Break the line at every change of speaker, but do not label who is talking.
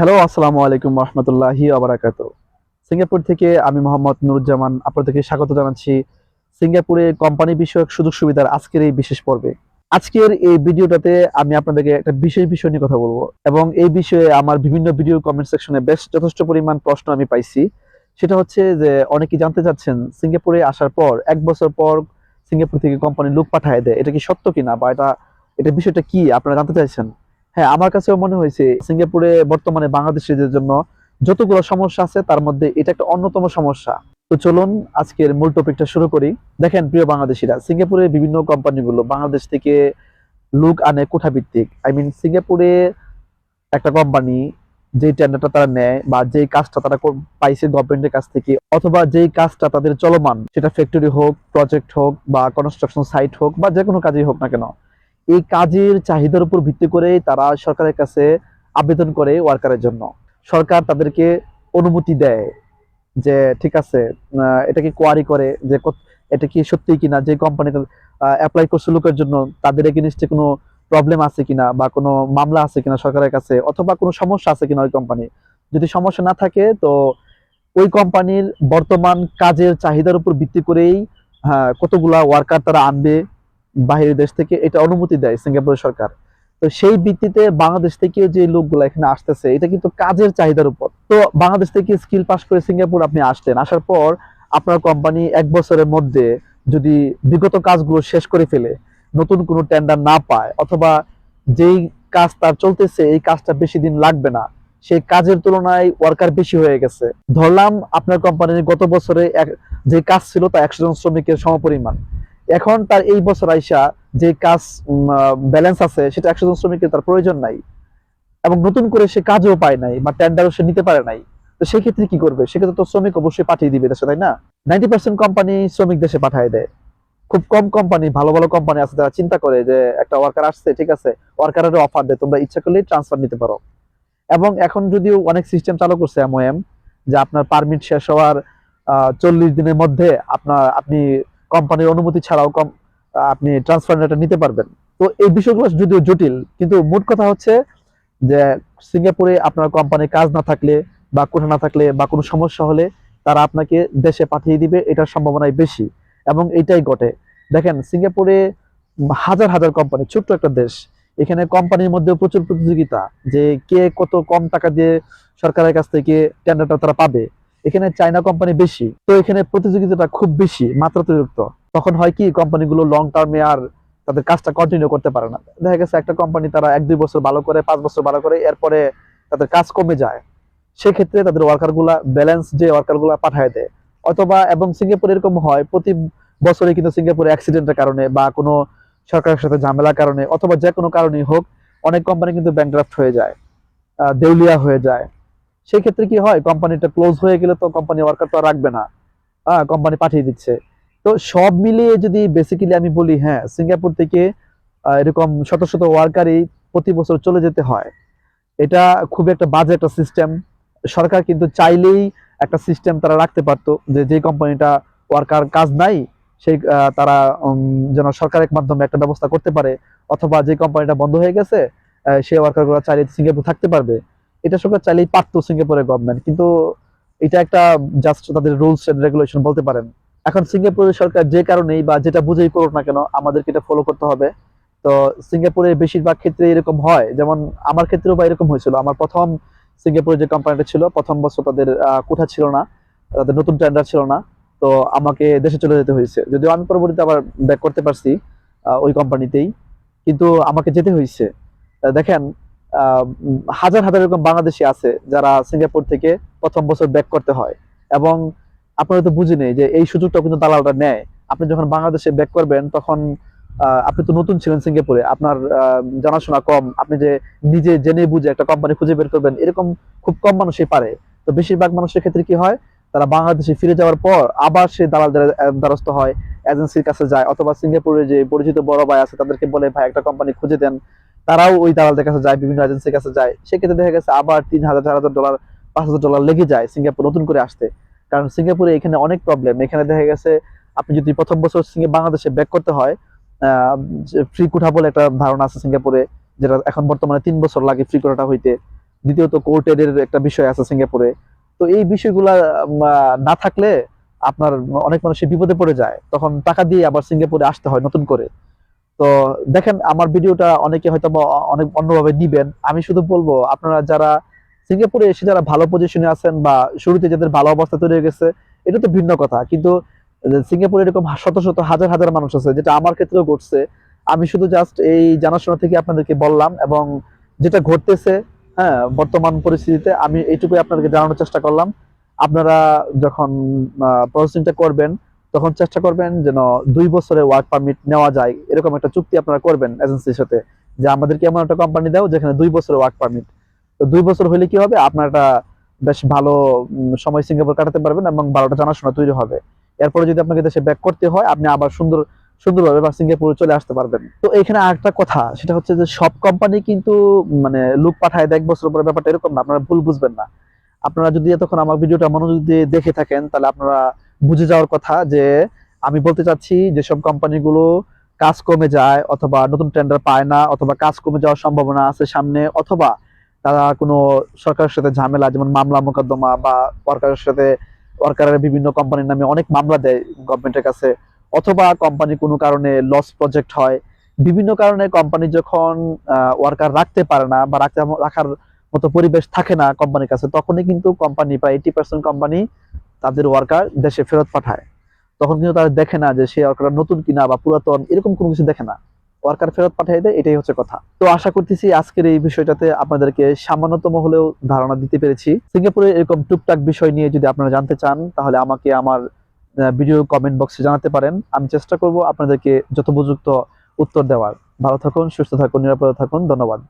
Hello, আসসালামু আলাইকুম রহমতুল্লাহি আবরাকাত। সিঙ্গাপুর থেকে আমি মোহাম্মদ নুরুজ্জামান আপনাদেরকে স্বাগত জানাচ্ছি। সিঙ্গাপুরে কোম্পানি বিষয়ক সুযোগ সুবিধার আজকের এই বিশেষ পর্বে। আজকের এই ভিডিওটাতে আমি আপনাদেরকে একটা বিশেষ বিষয় নিয়ে কথা বলব এবং এই বিষয়ে আমার বিভিন্ন ভিডিও কমেন্ট সেকশনে বেশ যথেষ্ট পরিমাণ প্রশ্ন আমি পাইছি। সেটা হচ্ছে যে, অনেকে জানতে চাচ্ছেন, সিঙ্গাপুরে আসার পর, এক বছর পর সিঙ্গাপুর থেকে কোম্পানি লোক পাঠায় দেয়, এটা কি সত্য কিনা বা এটা এটা বিষয়টা কি? আপনারা জানতে চাইছেন? হ্যাঁ আমার কাছেও মনে হয়েছে সিঙ্গাপুরে বর্তমানে বাংলাদেশিদের জন্য যতগুলো সমস্যা আছে, তার মধ্যে এটা একটা অন্যতম সমস্যা। তো চলুন আজকের মূল টপিকটা শুরু করি। দেখেন, প্রিয় বাংলাদেশিরা, সিঙ্গাপুরে বিভিন্ন কোম্পানিগুলো বাংলাদেশ থেকে লোক আনে কোঠা ভিত্তিক আই মিন সিঙ্গাপুরে একটা কোম্পানি যে টেন্ডারটা তারা নেয় বা যেই কাজটা তারা পাইছে গভর্নমেন্টের কাছ থেকে, অথবা যেই কাজটা তাদের চলমান, সেটা ফ্যাক্টরি হোক প্রজেক্ট হোক বা কনস্ট্রাকশন সাইট হোক বা যে কোনো কাজেই হোক না কেন এই কাজের চাহিদার উপর ভিত্তি করে তারা সরকারের কাছে আবেদন করে ওয়ার্কারের জন্য। সরকার তাদেরকে অনুমতি দেয় যে ঠিক আছে আহ, এটা কি কোয়ারি করে যে এটা কি সত্যি কিনা? যে কোম্পানি অ্যাপ্লাই করছে লোকের জন্য তাদের এগেনিস্টে কোনো প্রবলেম আছে কিনা বা কোনো মামলা আছে কিনা সরকারের কাছে অথবা কোনো সমস্যা আছে কিনা ওই কোম্পানি যদি সমস্যা না থাকে তো ওই কোম্পানির বর্তমান কাজের চাহিদার উপর ভিত্তি করেই হ্যাঁ, কতগুলা ওয়ার্কার তারা আনবে বাহিরের দেশ থেকে এটা অনুমতি দেয় সিঙ্গাপুরের সরকার। তো সেই ভিত্তিতে বাংলাদেশ থেকে যে লোকগুলো এখানে আসতেছে, এটা কিন্তু কাজের চাহিদার উপর। তো বাংলাদেশ থেকে স্কিল পাস করে সিঙ্গাপুর আপনি আসলেন, আসার পর আপনার কোম্পানি এক বছরের মধ্যে যদি বিগত কাজগুলো শেষ করে ফেলে, নতুন কোনো টেন্ডার না পায়, অথবা যেই কাজ তার চলতেছে, এই কাজটা বেশি দিন লাগবে না সেই কাজের তুলনায় ওয়ার্কার বেশি হয়ে গেছে। ধরলাম আপনার কোম্পানির গত বছরে যে কাজ ছিল তা একশো জন শ্রমিকের সমপরিমাণ। এখন তার এই বছর আইসা যে কাজ ব্যালেন্স আছে, সেটা একশো জন শ্রমিকের তার প্রয়োজন নাই। এবং নতুন করে সে কাজও পায় নাই, বা টেন্ডারও সে নিতে পারে নাই। তো সেই ক্ষেত্রে কি করবে? সেক্ষেত্রে তো শ্রমিক অবশ্যই পাঠিয়ে দিবে দেশে, তাই না? নাইনটি পার্সেন্ট কোম্পানি শ্রমিক দেশে পাঠিয়ে দেয়। খুব কম কোম্পানি ভালো ভালো কোম্পানি আছে, যারা চিন্তা করে যে একটা ওয়ার্কার আসছে, ঠিক আছে ওয়ার্কারের অফার দেয়, তোমরা ইচ্ছা করলেই ট্রান্সফার নিতে পারো। এবং এখন যদিও অনেক সিস্টেম চালু করছে এমওএম যে আপনার পারমিট শেষ হওয়ার চল্লিশ দিনের মধ্যে আপনার, আপনি কোম্পানির অনুমতি ছাড়াও কম আপনি ট্রান্সফার নিতে পারবেন। তো এই বিষয়গুলো যদিও জটিল, কিন্তু মোট কথা হচ্ছে যে সিঙ্গাপুরে আপনার কোম্পানির কাজ না থাকলে বা কোঠা না থাকলে বা কোনো সমস্যা হলে তারা আপনাকে দেশে পাঠিয়ে দিবে, এটার সম্ভাবনাই বেশি। এবং এটাই ঘটে। দেখেন, সিঙ্গাপুরে হাজার হাজার কোম্পানি ছোট্ট একটা দেশ। এখানে কোম্পানির মধ্যে প্রচুর প্রতিযোগিতা যে কে কত কম টাকা দিয়ে সরকারের কাছ থেকে টেন্ডারটা তারা পাবে। এখানে চায়না কোম্পানি বেশি। তো এখানে প্রতিযোগিতাটা খুব বেশি, মাত্রাতিরিক্ত। তখন হয় কি কোম্পানিগুলো লং টার্মে আর তাদের কাজটা কন্টিনিউ করতে পারে না। দেখা গেছে একটা কোম্পানি তারা এক, দুই বছর ভালো করে, পাঁচ বছর ভালো করে, এরপরে তাদের কাজ কমে যায়। সেক্ষেত্রে তাদের ওয়ার্কারগুলা ব্যালেন্স যে ওয়ার্কারগুলা পাঠায় দেয়। অথবা, এবং সিঙ্গাপুর এরকম হয়, প্রতি বছরে কিন্তু সিঙ্গাপুরে অ্যাক্সিডেন্টের কারণে বা কোনো সরকারের সাথে ঝামেলার কারণে, অথবা যে কোনো কারণেই হোক, অনেক কোম্পানি কিন্তু ব্যাংক্রাফ্ট হয়ে যায় দেউলিয়া হয়ে যায়। সেই ক্ষেত্রে কি হয়? কোম্পানিটা ক্লোজ হয়ে গেলে তো কোম্পানি ওয়ার্কার তো আর রাখবে না। হ্যাঁ কোম্পানি পাঠিয়ে দিচ্ছে। তো সব মিলিয়ে যদি বেসিক্যালি আমি বলি হ্যাঁ সিঙ্গাপুর থেকে এরকম শত শত ওয়ার্কারই প্রতি বছর চলে যেতে হয়। এটা খুব একটা বাজে একটা সিস্টেম সরকার কিন্তু চাইলেই একটা সিস্টেম তারা রাখতে পারতো যে যে কোম্পানিটা ওয়ার্কার কাজ নাই, সেই তারা যেন সরকারের মাধ্যমে একটা ব্যবস্থা করতে পারে। অথবা যে কোম্পানিটা বন্ধ হয়ে গেছে সেই ওয়ার্কারগুলো চাইলে সিঙ্গাপুর থাকতে পারবে। এটা সরকার চাইলেই পারতো সিঙ্গাপুরের গভর্নমেন্ট কিন্তু এটা একটা জাস্ট তাদের রুলস এন্ড রেগুলেশন বলতে পারেন। এখন সিঙ্গাপুরের সরকার যে কারণেই বা যেটা বুঝেই করুক না কেন, আমাদেরকে এটা ফলো করতে হবে। তো সিঙ্গাপুরের বেশিরভাগ ক্ষেত্রে এরকম হয়, যেমন আমার ক্ষেত্রেও বা এরকম হয়েছিল। আমার প্রথম সিঙ্গাপুরে যে কোম্পানিটা ছিল, প্রথম বছর তাদের কোঠা ছিল না, তাদের নতুন টেন্ডার ছিল না। তো আমাকে দেশে চলে যেতে হয়েছে। যদিও আমি পরবর্তীতে আবার ব্যাক করতে পারছি ওই কোম্পানিতেই কিন্তু আমাকে যেতে হয়েছে। দেখেন হাজার হাজার এরকম বাংলাদেশি আছে যারা সিঙ্গাপুর থেকে প্রথম বছর ব্যাক করতে হয়। এবং আপনারা তো বুঝে নেই যে এই সুযোগটা কিন্তু দালালরা নেয়। আপনি যখন বাংলাদেশে ব্যাক করবেন তখন আপনি তো নতুন ছিলেন সিঙ্গাপুরে। আপনার জানাশোনা কম। আপনি যে নিজে জেনে বুঝে একটা কোম্পানি খুঁজে বের করবেন এরকম খুব কম মানুষই পারে। তো বেশিরভাগ মানুষের ক্ষেত্রে কি হয়? তারা বাংলাদেশে ফিরে যাওয়ার পর আবার সে আহ, দ্বারস্থ হয়। এজেন্সির কাছে যায় অথবা সিঙ্গাপুরে যে পরিচিত বড় ভাই আছে, তাদেরকে বলে, ভাই, একটা কোম্পানি খুঁজে দেন। তারাও ওই দালালদের কাছে যায়, বিভিন্ন এজেন্সির কাছে যায়। সেক্ষেত্রে দেখা গেছে আবার তিন হাজার, চার হাজার ডলার পাঁচ হাজার ডলার লেগে যায় সিঙ্গাপুর নতুন করে আসতে। কারণ সিঙ্গাপুরে এখানে অনেক প্রবলেম এখানে দেখা গেছে, আপনি যদি প্রথম বছর সিঙ্গে, বাংলাদেশে ব্যাক করতে হয় ফ্রি কুঠা বলে একটা ধারণা আছে সিঙ্গাপুরে, যেটা এখন বর্তমানে তিন বছর লাগে ফ্রি কোটাটা হইতে। দ্বিতীয়ত কোর্টের একটা বিষয় আছে সিঙ্গাপুরে। তো এই বিষয়গুলা না থাকলে আপনার অনেক মানুষের বিপদে পড়ে যায়, তখন টাকা দিয়ে আবার সিঙ্গাপুরে আসতে হয় নতুন করে। তো দেখেন, আমার ভিডিওটা অনেকে হয়তো অনেক অন্যভাবে নিবেন আমি শুধু বলব, আপনারা যারা সিঙ্গাপুরে এসে যারা ভালো পজিশনে আছেন বা শুরুতে যাদের ভালো অবস্থা তৈরি হয়ে গেছে, এটা তো ভিন্ন কথা। কিন্তু সিঙ্গাপুরে এরকম শত শত, হাজার হাজার মানুষ আছে, যেটা আমার ক্ষেত্রেও ঘটছে। আমি শুধু জাস্ট এই জানাশোনা থেকে আপনাদেরকে বললাম এবং যেটা ঘটতেছে হ্যাঁ বর্তমান পরিস্থিতিতে আমি এইটুকুই আপনাদেরকে জানানোর চেষ্টা করলাম। আপনারা যখন প্রসেসিংটা করবেন, তখন চেষ্টা করবেন যেন দুই বছরের ওয়ার্ক পারমিট নেওয়া যায়। এরকম একটা চুক্তি আপনারা করবেন এজেন্সির সাথে, যে আমাদেরকে এমন একটা কোম্পানি দাও যেখানে দুই বছরের ওয়ার্ক পারমিট তো দুই বছর হলে কি হবে? আপনার বেশ ভালো সময় সিঙ্গাপুর কাটাতে পারবেন এবং ভালোটা জানাশোনা তৈরি হবে। এরপরে যদি আপনাকে দেশে ব্যাক করতে হয়, আপনি আবার সুন্দর, সুন্দরভাবে বা সিঙ্গাপুরে চলে আসতে পারবেন। তো এখানে আরেকটা কথা, সেটা হচ্ছে যে সব কোম্পানি কিন্তু মানে লোক পাঠায় এক বছর পরে ব্যাপারটা এরকম না, আপনারা ভুল বুঝবেন না। আপনারা যদি এতক্ষণ আমার ভিডিওটা মনোযোগ দিয়ে দেখে থাকেন, তাহলে আপনারা বুঝে যাওয়ার কথা যে আমি বলতে চাচ্ছি যেসব কোম্পানিগুলো কাজ কমে যায় অথবা নতুন টেন্ডার পায় না অথবা কাজ কমে যাওয়ার সম্ভাবনা আছে সামনে, অথবা তারা কোনো সরকারের সাথে ঝামেলা, যেমন মামলা মোকদ্দমা বা ওয়ার্কারের সাথে ওয়ার্কারের বিভিন্ন কোম্পানির নামে অনেক মামলা দেয় গভর্নমেন্টের কাছে, অথবা কোম্পানি কোনো কারণে লস প্রজেক্ট হয়। বিভিন্ন কারণে কোম্পানি যখন ওয়ার্কার রাখতে পারে না বা রাখতে, রাখার মতো পরিবেশ থাকে না কোম্পানির কাছে, তখনই কিন্তু কোম্পানি প্রায় এইটি পার্সেন্ট কোম্পানি তাদের ওয়ার্কার দেশে ফেরত পাঠায়। তখন কিন্তু তারা দেখে না যে সেই ওয়ার্কার নতুন কিনা বা পুরাতন, এরকম কোনো কিছু দেখে না। ওয়ার্কার ফেরত পাঠিয়ে দেয়, এটাই হচ্ছে কথা। তো আশা করতেছি আজকের এই বিষয়টাতে আপনাদেরকে সামান্যতম হলেও ধারণা দিতে পেরেছি। সিঙ্গাপুরে এরকম টুকটাক বিষয় নিয়ে যদি আপনারা জানতে চান, তাহলে আমাকে আমার ভিডিও কমেন্ট বক্সে জানাতে পারেন। আমি চেষ্টা করব আপনাদেরকে যথোপযুক্ত উত্তর দেওয়ার। ভালো থাকুন, সুস্থ থাকুন, নিরাপদে থাকুন, ধন্যবাদ।